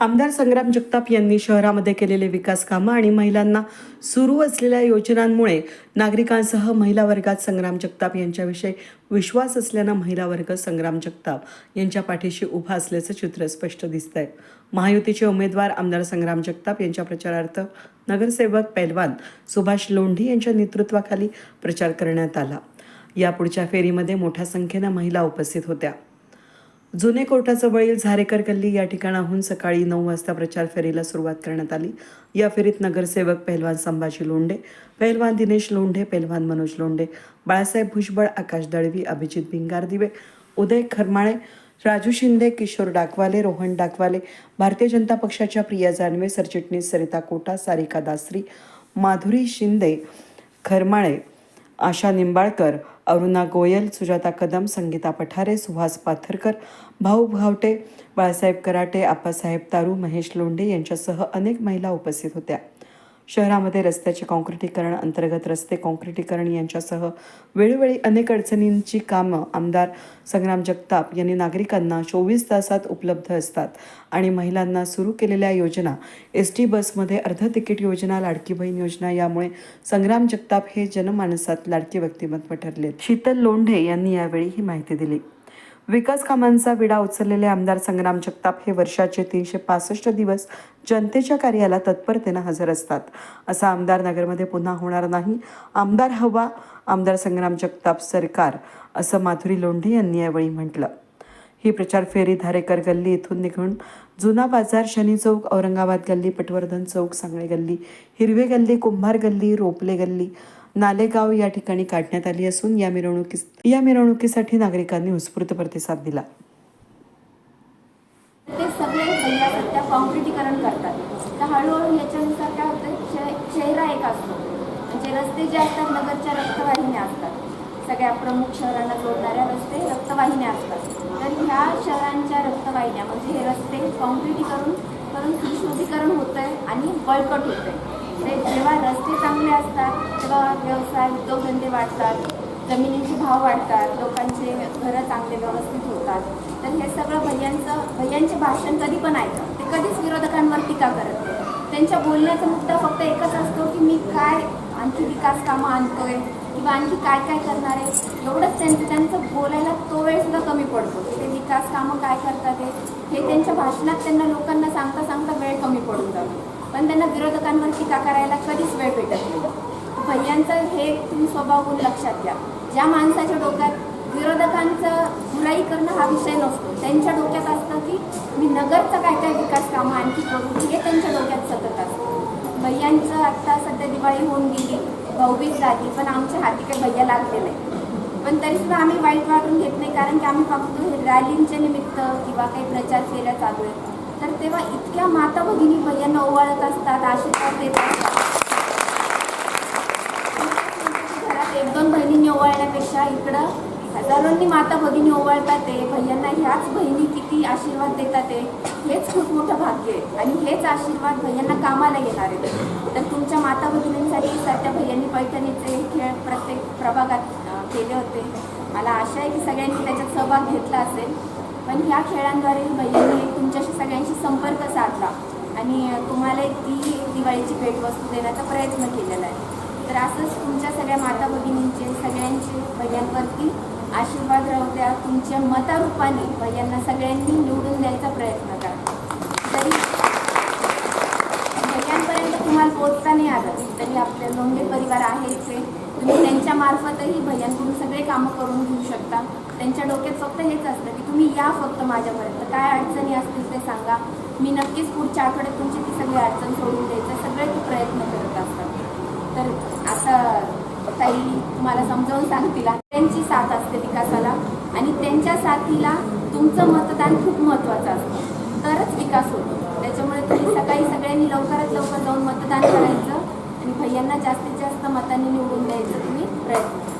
आमदार संग्राम जगताप यांनी शहरामध्ये केलेले विकास कामं आणि महिलांना सुरू असलेल्या योजनांमुळे नागरिकांसह महिला वर्गात संग्राम जगताप यांच्याविषयी विश्वास असल्यानं महिला वर्ग संग्राम जगताप यांच्या पाठीशी उभा असल्याचं चित्र स्पष्ट दिसत आहे महायुतीचे उमेदवार आमदार संग्राम जगताप यांच्या प्रचारार्थ नगरसेवक पैलवान सुभाष लोंढी यांच्या नेतृत्वाखाली प्रचार करण्यात आला. यापुढच्या फेरीमध्ये मोठ्या संख्येनं महिला उपस्थित होत्या. जुने कोर्टाजवळील झारेकर गल्ली या ठिकाणाहून सकाळी नऊ वाजता प्रचार फेरीला सुरुवात करण्यात आली. या फेरीत नगरसेवक पहलवान संभाजी लोंढे पहलवान दिनेश लोंढे पहलवान मनोज लोंढे बाळासाहेब भुजबळ आकाश दळवी अभिजित भिंगारदिवे उदय खरमाळे राजू शिंदे किशोर डाकवाले रोहन डाकवाले भारतीय जनता पक्षाच्या प्रिया जानवे सरचिटणीस सरिता कोटा सारिका दासरी माधुरी शिंदे खरमाळे आशा निंबाळकर अरुणा गोयल सुजाता कदम संगीता पठारे सुहास पाथरकर भाऊ भावटे बाळासाहेब कराटे आप्पासाहेब तारू महेश लोंढे यांच्यासह अनेक महिला उपस्थित होत्या. शहरामध्ये रस्त्याचे काँक्रिटीकरण अंतर्गत रस्ते काँक्रिटीकरण यांच्यासह वेळोवेळी अनेक अडचणींची कामं आमदार संग्राम जगताप यांनी नागरिकांना चोवीस तासात उपलब्ध असतात. आणि महिलांना सुरू केलेल्या योजना एस टी बसमध्ये अर्ध तिकीट योजना लाडकी बहीण योजना यामुळे संग्राम जगताप हे जनमानसात लाडके व्यक्तिमत्व ठरले शीतल लोंढे यांनी यावेळी ही माहिती दिली. विकास कामांचा विडा उचललेले आमदार संग्राम जगताप हे वर्षाचे तीनशे पासष्ट दिवस जनतेच्या कार्याला तत्परतेनं हजर असतात. असा आमदार नगरमध्ये पुन्हा होणार नाही. आमदार हवा आमदार संग्राम जगताप सरकार असं माधुरी लोंढे यांनी यावेळी म्हटलं. ही प्रचार फेरी धारेकर गल्ली इथून निघून जुना बाजार शनी चौक औरंगाबाद गल्ली पटवर्धन चौक सांगळे गल्ली हिरवे गल्ली कुंभार गल्ली रोपले गल्ली नालेगाव या ठिकाणी काढण्यात आली असून या मिरवणुकीस या मिरवणुकीसाठी नागरिकांनी उत्स्फूर्त प्रतिसाद दिला. ते सगळे भैया कॉन्क्रिटीकरण करतात. तर हळूहळू याच्यानुसार काय होतं? चेहरा एक असतो. म्हणजे रस्ते जे असतात नगरच्या रक्तवाहिन्या असतात. सगळ्या प्रमुख शहरांना जोडणाऱ्या रस्ते रक्तवाहिन्या असतात. तर ह्या शहरांच्या रक्तवाहिन्या म्हणजे हे रस्ते कॉन्क्रिटीकरण करून सुशोभीकरण होतं आहे आणि बळकट होतं आहे ते जेव्हा रस्ते चांगले असतात तेव्हा व्यवसाय उद्योगधंदे वाढतात जमिनीचे भाव वाढतात लोकांचे घरं चांगले व्यवस्थित होतात. तर हे सगळं भैयांचं भैयांचे भाषण कधी पण ऐकतं ते कधीच विरोधकांवर टीका करत नाही. त्यांच्या बोलण्याचा मुद्दा फक्त एकच असतो की मी काय आणखी विकास कामं आणतोय किंवा आणखी काय काय करणार आहे? एवढंच त्यांचं त्यांचं बोलायला तो वेळ सुद्धा कमी पडतो. ते विकास कामं काय करतात हे? त्यांच्या भाषणात त्यांना लोकांना सांगता सांगता वेळ कमी पडून जातो. पण त्यांना विरोधकांवर टीका करायला कधीच वेळ भेटत नाही. भैयांचं हे तुम्ही स्वभाव लक्षात घ्या. ज्या माणसाच्या डोक्यात विरोधकांचं बुराई करणं हा विषय नसतो. त्यांच्या डोक्यात असतं की मी नगरचं काय काय विकास कामं आणखी करू हे त्यांच्या डोक्यात सतत असतं. भैयांचं आत्ता सध्या दिवाळी होऊन गेली भाऊबीज झाली पण आमच्या हाती काही भैया लागले नाही. पण तरी सुद्धा आम्ही वाईट वाटून घेत नाही कारण की आम्ही फक्त रॅलींच्या निमित्त किंवा काही प्रचार फेऱ्या चालू आहेत. तर तेव्हा इतक्या माता भगिनी भैयांना ओवाळत असतात आशीर्वाद देत असतात. घरात एक दोन बहिणींनी ओवाळण्यापेक्षा इकडं हजारोंनी माता भगिनी ओवाळतात ते. भैयांना ह्याच बहिणी किती आशीर्वाद देतात ते. हेच खूप मोठं भाग्य आहे. आणि हेच आशीर्वाद भैयांना कामाला येणार आहेत तर तुमच्या माता भगिनींसाठी सध्या भैयांनी पैठणीचे खेळ प्रत्येक प्रभागात केले होते. मला आशा आहे की सगळ्यांनी त्याच्यात सहभाग घेतला असेल. पण ह्या खेळांद्वारे भैयांनी एक तुमच्याशी सगळ्यांशी संपर्क साधला आणि अं, तुम्हाला एक ती दिवाळीची भेटवस्तू देण्याचा प्रयत्न केलेला आहे. तर असंच तुमच्या सगळ्या माता भगिनींचे सगळ्यांचे भैयांवरती आशीर्वाद राहू द्या. तुमच्या मतारूपाने भैयांना सगळ्यांनी निवडून द्यायचा प्रयत्न करा. तरी भैयांपर्यंत तुम्हाला पोचता नाही आलं. तरी आपले लोंढे परिवार आहे इथे तुम्ही त्यांच्यामार्फतही भैयांकडून सगळे कामं करून घेऊ शकता. त्यांच्या डोक्यात फक्त हेच असतं की तुम्ही या फक्त माझ्यापर्यंत. काय अडचणी असतील ते सांगा. मी नक्कीच पुढच्या आठवड्यात तुमची ती सगळी अडचण सोडून द्यायचं. सगळे ते प्रयत्न करत असतात. तर आता ताई तुम्हाला समजावून सांगतील. त्यांची साथ असते विकासाला आणि त्यांच्या साथीला तुमचं मतदान खूप महत्त्वाचं असतं. तरच विकास होतो. त्याच्यामुळे तुम्ही सकाळी सगळ्यांनी लवकरात लवकर जाऊन मतदान करायचं आणि भैयांना जास्तीत जास्त मतांनी निवडून द्यायचं तुम्ही प्रयत्न